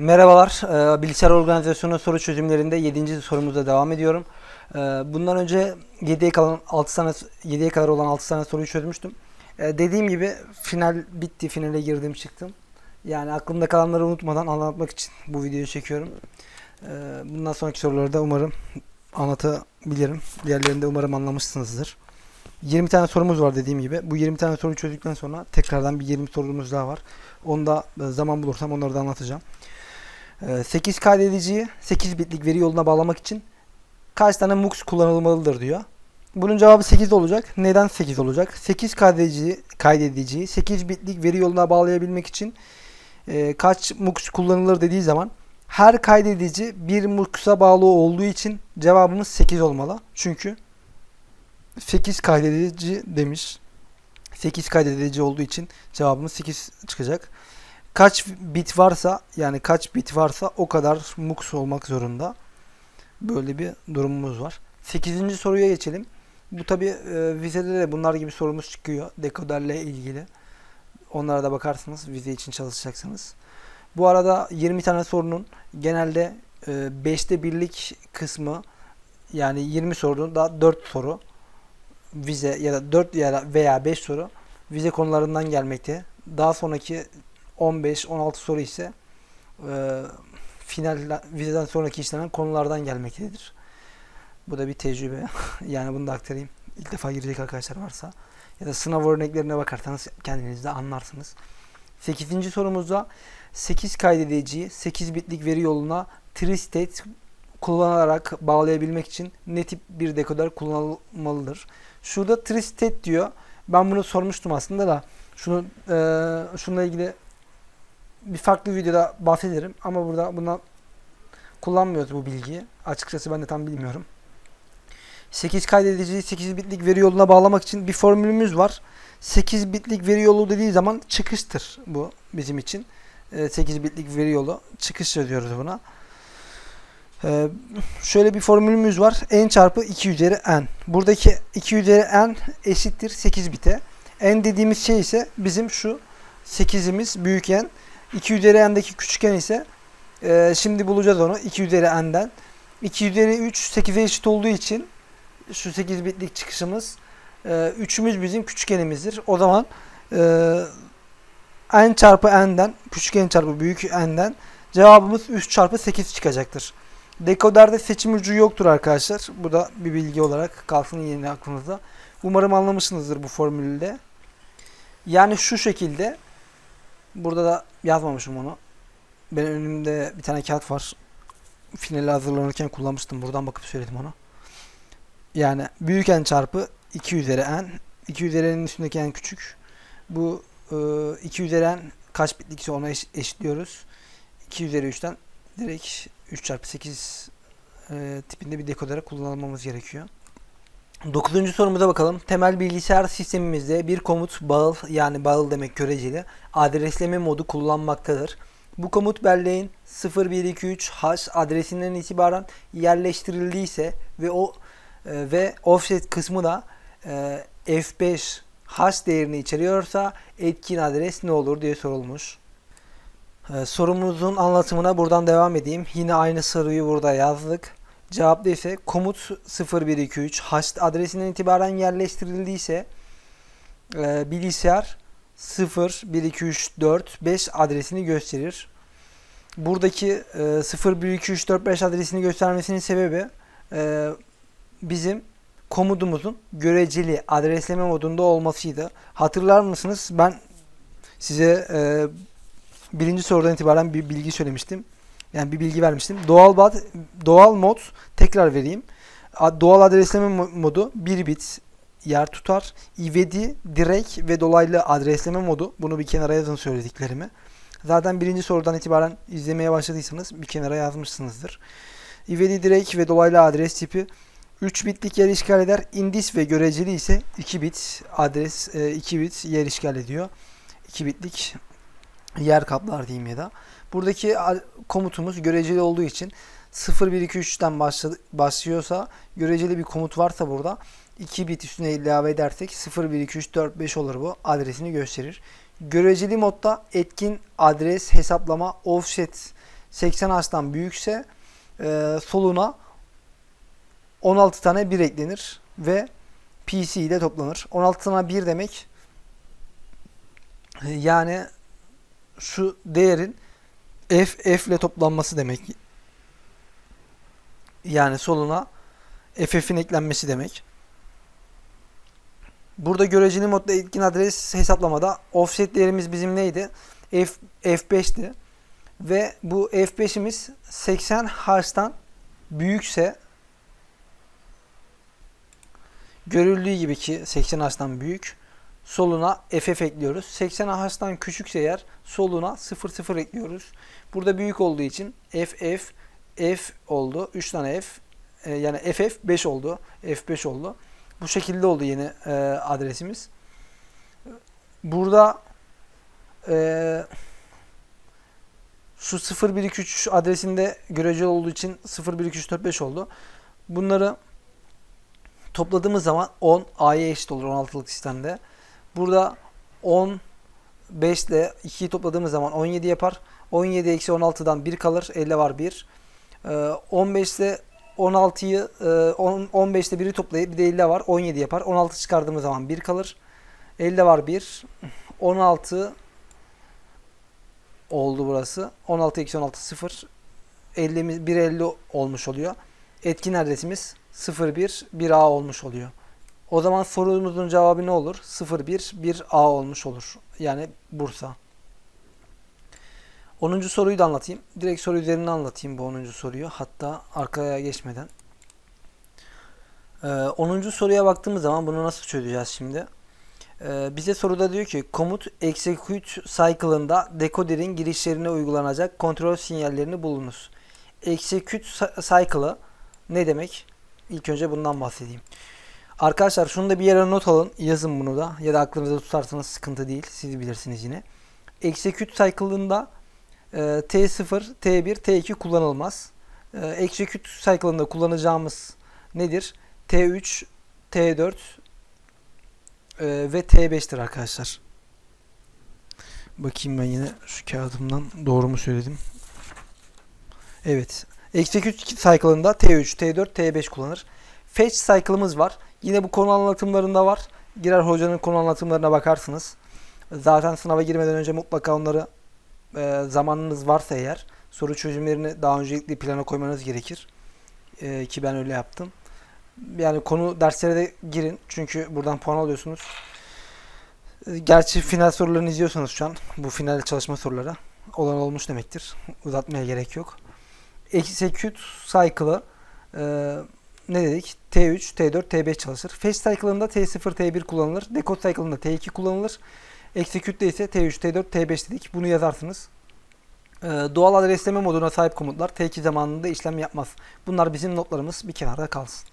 Merhabalar, ee, bilgisayar organizasyonu soru çözümlerinde 7. sorumuza devam ediyorum. Ee, Bundan önce 7'ye kalan 6 tane 7'ye kadar olan 6 tane soruyu çözmüştüm. Ee, Dediğim gibi final bitti, finale girdim çıktım. Yani aklımda kalanları unutmadan anlatmak için bu videoyu çekiyorum. Bundan sonraki soruları da umarım anlatabilirim. Diğerlerini de umarım anlamışsınızdır. 20 tane sorumuz var dediğim gibi. Bu 20 tane soruyu çözdükten sonra tekrardan bir 20 sorumuz daha var. Onu da e, zaman bulursam onları da anlatacağım. Ee, 8 kaydediciyi 8 bitlik veri yoluna bağlamak için kaç tane MUX kullanılmalıdır diyor. Bunun cevabı 8 olacak. Neden 8 olacak? 8 kaydedici, kaydediciyi 8 bitlik veri yoluna bağlayabilmek için e, kaç MUX kullanılır dediği zaman her kaydedici bir MUX'a bağlı olduğu için cevabımız 8 olmalı. Çünkü 8 kaydedici demiş. 8 kaydedici olduğu için cevabımız 8 çıkacak. Kaç bit varsa yani kaç bit varsa o kadar MUX olmak zorunda. Böyle bir durumumuz var. 8. soruya geçelim. Bu tabi e, vizede de bunlar gibi sorumuz çıkıyor. Dekoderle ilgili. Onlara da bakarsınız vize için çalışacaksanız. Bu arada 20 tane sorunun genelde e, 5'te birlik kısmı yani 20 sorunun da 4 soru vize ya da 4 ya da veya 5 soru vize konularından gelmekte. Daha sonraki 15-16 soru ise e, final vizeden sonraki işlenen konulardan gelmektedir. Bu da bir tecrübe. yani bunu da aktarayım. İlk defa girecek arkadaşlar varsa. Ya da sınav örneklerine bakarsanız kendiniz de anlarsınız. 8. sorumuzda 8 kaydediciyi 8 bitlik veri yoluna tri-state kullanarak bağlayabilmek için ne tip bir dekoder kullanılmalıdır? Şurada tri-state diyor. Ben bunu sormuştum aslında da şunu e, şununla ilgili bir farklı videoda bahsederim ama burada bundan kullanmıyoruz bu bilgiyi. Açıkçası ben de tam bilmiyorum. 8 kaydediciyi 8 bitlik veri yoluna bağlamak için bir formülümüz var. 8 bitlik veri yolu dediği zaman çıkıştır bu bizim için. 8 bitlik veri yolu çıkış diyoruz buna. Ee, şöyle bir formülümüz var. n çarpı 2 üzeri n. Buradaki 2 üzeri n eşittir 8 bite. n dediğimiz şey ise bizim şu 8'imiz büyük n. 2 üzeri n'deki küçük n ise e, şimdi bulacağız onu 2 üzeri n'den. 2 üzeri 3 8'e eşit olduğu için şu 8 bitlik çıkışımız e, 3'ümüz bizim küçük n'imizdir. O zaman e, n çarpı n'den küçük n çarpı büyük n'den cevabımız 3 çarpı 8 çıkacaktır. Dekoderde seçim ucu yoktur arkadaşlar. Bu da bir bilgi olarak kalsın yine aklınızda. Umarım anlamışsınızdır bu formülü de. Yani şu şekilde burada da yazmamışım onu. Benim önümde bir tane kağıt var. Finale hazırlanırken kullanmıştım. Buradan bakıp söyledim onu. Yani büyük n çarpı 2 üzeri n. 2 üzeri n'in üstündeki n küçük. Bu e, 2 üzeri n kaç bitlikse ona eş, eşitliyoruz. 2 üzeri 3'ten direkt 3 çarpı 8 e, tipinde bir dekodere kullanmamız gerekiyor. 9. sorumuza bakalım. Temel bilgisayar sistemimizde bir komut bağıl yani bağıl demek göreceli adresleme modu kullanmaktadır. Bu komut belleğin 0123h adresinden itibaren yerleştirildiyse ve o e, ve offset kısmı da e, f5 hash değerini içeriyorsa etkin adres ne olur diye sorulmuş. Ee, sorumuzun anlatımına buradan devam edeyim. Yine aynı soruyu burada yazdık. Cevapta ise komut 0123 hash adresinden itibaren yerleştirildiyse e, bilgisayar 0 1 2 3 4 5 adresini gösterir. Buradaki e, 0 1 2 3 4 5 adresini göstermesinin sebebi e, bizim komutumuzun göreceli adresleme modunda olmasıydı. Hatırlar mısınız? Ben size e, birinci sorudan itibaren bir bilgi söylemiştim. Yani bir bilgi vermiştim. Doğal bad, doğal mod tekrar vereyim. Doğal adresleme mo- modu 1 bit yer tutar. ivedi, direkt ve dolaylı adresleme modu. Bunu bir kenara yazın söylediklerimi. Zaten birinci sorudan itibaren izlemeye başladıysanız bir kenara yazmışsınızdır. ivedi, direkt ve dolaylı adres tipi 3 bitlik yer işgal eder. Indis ve göreceli ise 2 bit adres, e, 2 bit yer işgal ediyor. 2 bitlik yer kaplar diyeyim ya da. Buradaki komutumuz göreceli olduğu için 0 1 2 3'ten başladı, başlıyorsa göreceli bir komut varsa burada 2 bit üstüne ilave edersek 0 1 2 3 4 5 olur bu adresini gösterir. Göreceli modda etkin adres hesaplama offset 80 H'tan büyükse e, soluna 16 tane 1 eklenir ve PC ile toplanır. 16 tane 1 demek e, yani şu değerin f f ile toplanması demek. Yani soluna ff'in eklenmesi demek. Burada göreceli modda etkin adres hesaplamada offset değerimiz bizim neydi? F, F5'ti. Ve bu F5'imiz 80 Hz'dan büyükse görüldüğü gibi ki 80 Hz'dan büyük soluna FF ekliyoruz. 80 Hz'dan küçükse eğer soluna 00 ekliyoruz. Burada büyük olduğu için FF F oldu. 3 tane F e, yani FF 5 oldu. F5 oldu. Bu şekilde oldu yeni e, adresimiz. Burada e, şu 0123 adresinde göreceli olduğu için 012345 oldu. Bunları topladığımız zaman 10 A'ya eşit olur 16'lık sistemde. Burada 10 5 ile 2'yi topladığımız zaman 17 yapar. 17 eksi 16'dan 1 kalır. 50 var 1. Ee, 15 ile 16'yı e, 15 ile 1'i toplayıp bir de 50 var. 17 yapar. 16 çıkardığımız zaman 1 kalır. 50 var 1. 16 oldu burası. 16 eksi 16 0. 50'miz 1.50 olmuş oluyor. Etkin adresimiz 01 1A olmuş oluyor. O zaman sorumuzun cevabı ne olur? 01 1A olmuş olur. Yani Bursa. 10. soruyu da anlatayım. Direkt soru üzerinden anlatayım bu 10. soruyu. Hatta arkaya geçmeden. Ee, 10. soruya baktığımız zaman bunu nasıl çözeceğiz şimdi? Ee, bize soruda diyor ki komut execute cycle'ında decoder'in girişlerine uygulanacak kontrol sinyallerini bulunuz. Execute cycle'ı ne demek? İlk önce bundan bahsedeyim. Arkadaşlar şunu da bir yere not alın. Yazın bunu da. Ya da aklınızda tutarsanız sıkıntı değil. Siz bilirsiniz yine. Execute cycle'ında e, T0, T1, T2 kullanılmaz. E, execute cycle'ında kullanacağımız nedir? T3, T4 e, ve T5'tir arkadaşlar. Bakayım ben yine şu kağıdımdan doğru mu söyledim? Evet. Execute cycle'ında T3, T4, T5 kullanır. Fetch cycle'ımız var. Yine bu konu anlatımlarında var. Girer hocanın konu anlatımlarına bakarsınız. Zaten sınava girmeden önce mutlaka onları e, zamanınız varsa eğer soru çözümlerini daha öncelikli plana koymanız gerekir. E, ki ben öyle yaptım. Yani konu derslere de girin. Çünkü buradan puan alıyorsunuz. E, Gerçi final sorularını izliyorsanız şu an bu final çalışma soruları olan olmuş demektir. Uzatmaya gerek yok. Execute cycle'ı e, ne dedik? T3, T4, T5 çalışır. Fetch cycle'ında T0, T1 kullanılır. Decode cycle'ında T2 kullanılır. Execute'de ise T3, T4, T5 dedik. Bunu yazarsınız. Ee, doğal adresleme moduna sahip komutlar T2 zamanında işlem yapmaz. Bunlar bizim notlarımız bir kenarda kalsın.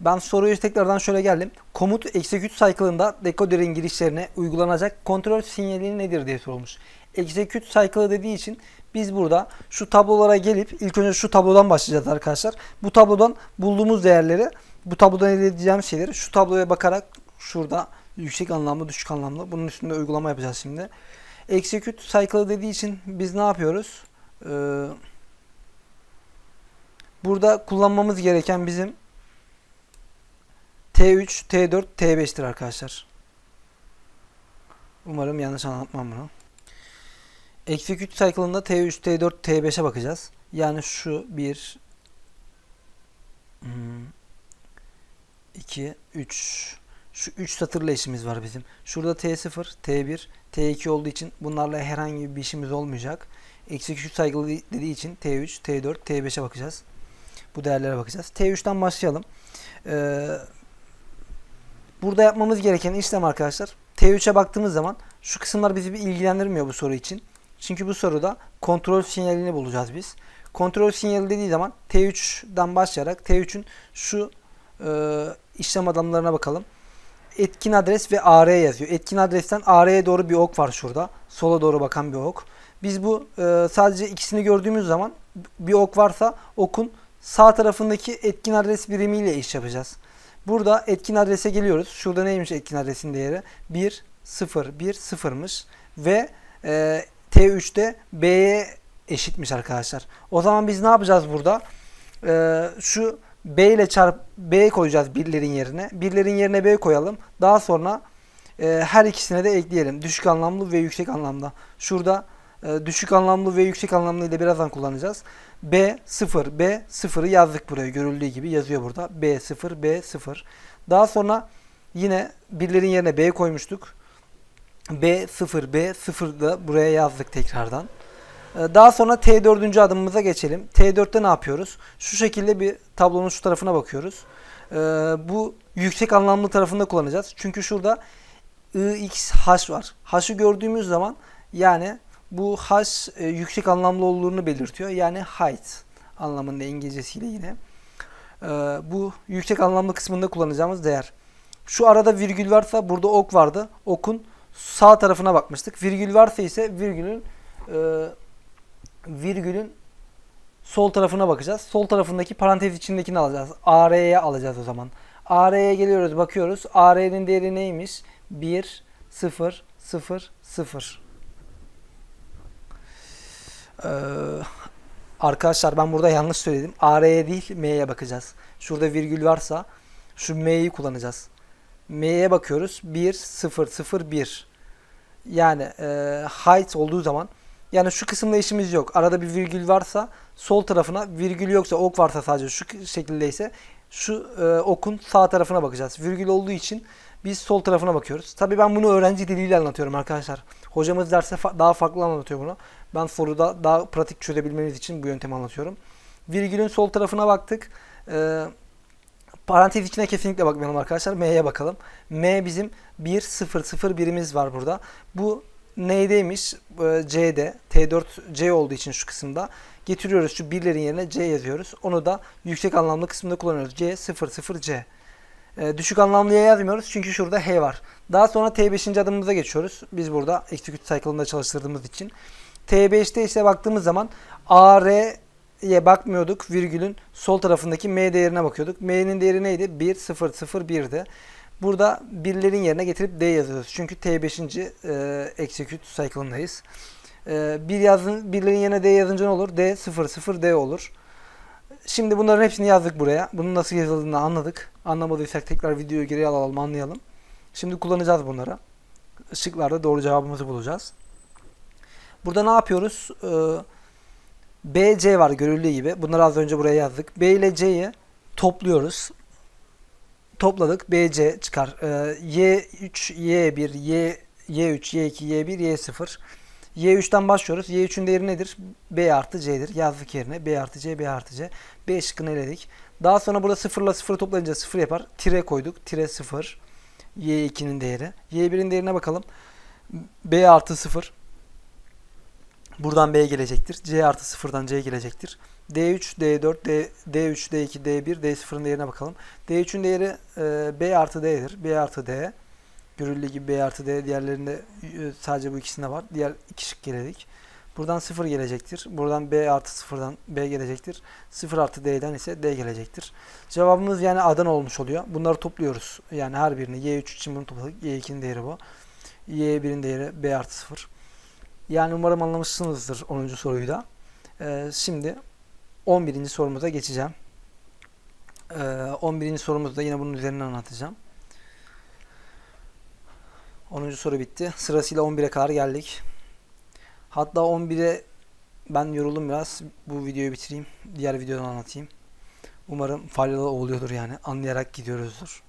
Ben soruyu tekrardan şöyle geldim. Komut execute cycle'ında decoder'in girişlerine uygulanacak kontrol sinyali nedir diye sorulmuş. Execute cycle dediği için biz burada şu tablolara gelip ilk önce şu tablodan başlayacağız arkadaşlar. Bu tablodan bulduğumuz değerleri, bu tablodan elde edeceğimiz şeyleri şu tabloya bakarak şurada yüksek anlamlı, düşük anlamlı bunun üstünde uygulama yapacağız şimdi. Execute cycle dediği için biz ne yapıyoruz? Ee, burada kullanmamız gereken bizim T3, T4, T5'tir arkadaşlar. Umarım yanlış anlatmam bunu. Execute cycle'ında T3, T4, T5'e bakacağız. Yani şu 1 2 3 şu 3 satırla işimiz var bizim. Şurada T0, T1, T2 olduğu için bunlarla herhangi bir işimiz olmayacak. Execute cycle dediği için T3, T4, T5'e bakacağız. Bu değerlere bakacağız. T3'ten başlayalım. Ee, burada yapmamız gereken işlem arkadaşlar. T3'e baktığımız zaman şu kısımlar bizi bir ilgilendirmiyor bu soru için. Çünkü bu soruda kontrol sinyalini bulacağız biz. Kontrol sinyali dediği zaman T3'den başlayarak T3'ün şu e, işlem adamlarına bakalım. Etkin adres ve AR yazıyor. Etkin adresten AR'ye doğru bir ok var şurada. Sola doğru bakan bir ok. Biz bu e, sadece ikisini gördüğümüz zaman bir ok varsa okun sağ tarafındaki etkin adres birimiyle iş yapacağız. Burada etkin adrese geliyoruz. Şurada neymiş etkin adresin değeri? 1, 0, 1, 0'mış. Ve e, T3'te B'ye eşitmiş arkadaşlar. O zaman biz ne yapacağız burada? Ee, şu B ile çarp B koyacağız birlerin yerine. Birlerin yerine B koyalım. Daha sonra e, her ikisine de ekleyelim. Düşük anlamlı ve yüksek anlamda. Şurada e, düşük anlamlı ve yüksek anlamlı ile birazdan kullanacağız. B 0, B 0'ı yazdık buraya. Görüldüğü gibi yazıyor burada. B 0, B 0. Daha sonra yine birlerin yerine B koymuştuk. B 0, B 0 da buraya yazdık tekrardan. Ee, Daha sonra T4. adımımıza geçelim. T4'te ne yapıyoruz? Şu şekilde bir tablonun şu tarafına bakıyoruz. Ee, Bu yüksek anlamlı tarafında kullanacağız. Çünkü şurada IX H var. H'ı gördüğümüz zaman yani bu H e, yüksek anlamlı olduğunu belirtiyor. Yani height anlamında İngilizcesiyle yine. Ee, Bu yüksek anlamlı kısmında kullanacağımız değer. Şu arada virgül varsa burada ok vardı. Okun sağ tarafına bakmıştık. Virgül varsa ise virgülün e, virgülün sol tarafına bakacağız. Sol tarafındaki parantez içindekini alacağız. AR'ye alacağız o zaman. AR'ye geliyoruz, bakıyoruz. AR'nin değeri neymiş? 1 0 0 0. Ee, arkadaşlar ben burada yanlış söyledim. AR'ye değil M'ye bakacağız. Şurada virgül varsa şu M'yi kullanacağız. M'ye bakıyoruz. 1 0 0 1. Yani e, height olduğu zaman yani şu kısımda işimiz yok. Arada bir virgül varsa sol tarafına, virgül yoksa ok varsa sadece şu şekildeyse şu e, okun sağ tarafına bakacağız. Virgül olduğu için biz sol tarafına bakıyoruz. Tabii ben bunu öğrenci diliyle anlatıyorum arkadaşlar. Hocamız derse fa- daha farklı anlatıyor bunu. Ben soruda daha pratik çözebilmeniz için bu yöntemi anlatıyorum. Virgülün sol tarafına baktık. E, parantez içine kesinlikle bakmayalım arkadaşlar. M'ye bakalım. M bizim 1 0 0 birimiz var burada. Bu neydeymiş? Ee, C'de. T4 C olduğu için şu kısımda. Getiriyoruz şu birlerin yerine C yazıyoruz. Onu da yüksek anlamlı kısmında kullanıyoruz. C 0 0 C. Ee, düşük anlamlıya yazmıyoruz çünkü şurada H var. Daha sonra T5. adımımıza geçiyoruz. Biz burada execute cycle'ında çalıştırdığımız için. T5'te ise baktığımız zaman AR'ye bakmıyorduk. Virgülün sol tarafındaki M değerine bakıyorduk. M'nin değeri neydi? 1 0 0 1'di. Burada birlerin yerine getirip D yazıyoruz. Çünkü T5. E, execute cycle'ındayız. E, bir yazın, birlerin yerine D yazınca ne olur? D 0 0 D olur. Şimdi bunların hepsini yazdık buraya. Bunun nasıl yazıldığını anladık. Anlamadıysak tekrar videoyu geri alalım anlayalım. Şimdi kullanacağız bunları. Işıklarda doğru cevabımızı bulacağız. Burada ne yapıyoruz? Ee, B, C var görüldüğü gibi. Bunları az önce buraya yazdık. B ile C'yi topluyoruz. Topladık. BC çıkar. Ee, Y3, Y1, Y, Y3, Y2, Y1, Y0. Y3'ten başlıyoruz. Y3'ün değeri nedir? B artı C'dir. Yazdık yerine. B artı C, B artı C. B şıkkını eledik. Daha sonra burada 0 ile 0'ı toplayınca 0 yapar. Tire koyduk. Tire 0. Y2'nin değeri. Y1'in değerine bakalım. B artı 0. Buradan B gelecektir. C artı 0'dan C gelecektir. D3, D4, D, D3, D2, D1, D0'ın değerine bakalım. D3'ün değeri e, B artı D'dir. B artı D. Görüldüğü gibi B artı D. Diğerlerinde e, sadece bu ikisinde var. Diğer iki şık geledik. Buradan 0 gelecektir. Buradan B artı 0'dan B gelecektir. 0 artı D'den ise D gelecektir. Cevabımız yani Adana olmuş oluyor. Bunları topluyoruz. Yani her birini. Y3 için bunu topladık. Y2'nin değeri bu. Y1'in değeri B artı 0. Yani umarım anlamışsınızdır 10. soruyu da. Ee, şimdi 11. sorumuza geçeceğim. Ee, 11. sorumuzda yine bunun üzerine anlatacağım. 10. soru bitti. Sırasıyla 11'e kadar geldik. Hatta 11'e ben yoruldum biraz. Bu videoyu bitireyim. Diğer videodan anlatayım. Umarım faydalı oluyordur yani. Anlayarak gidiyoruzdur.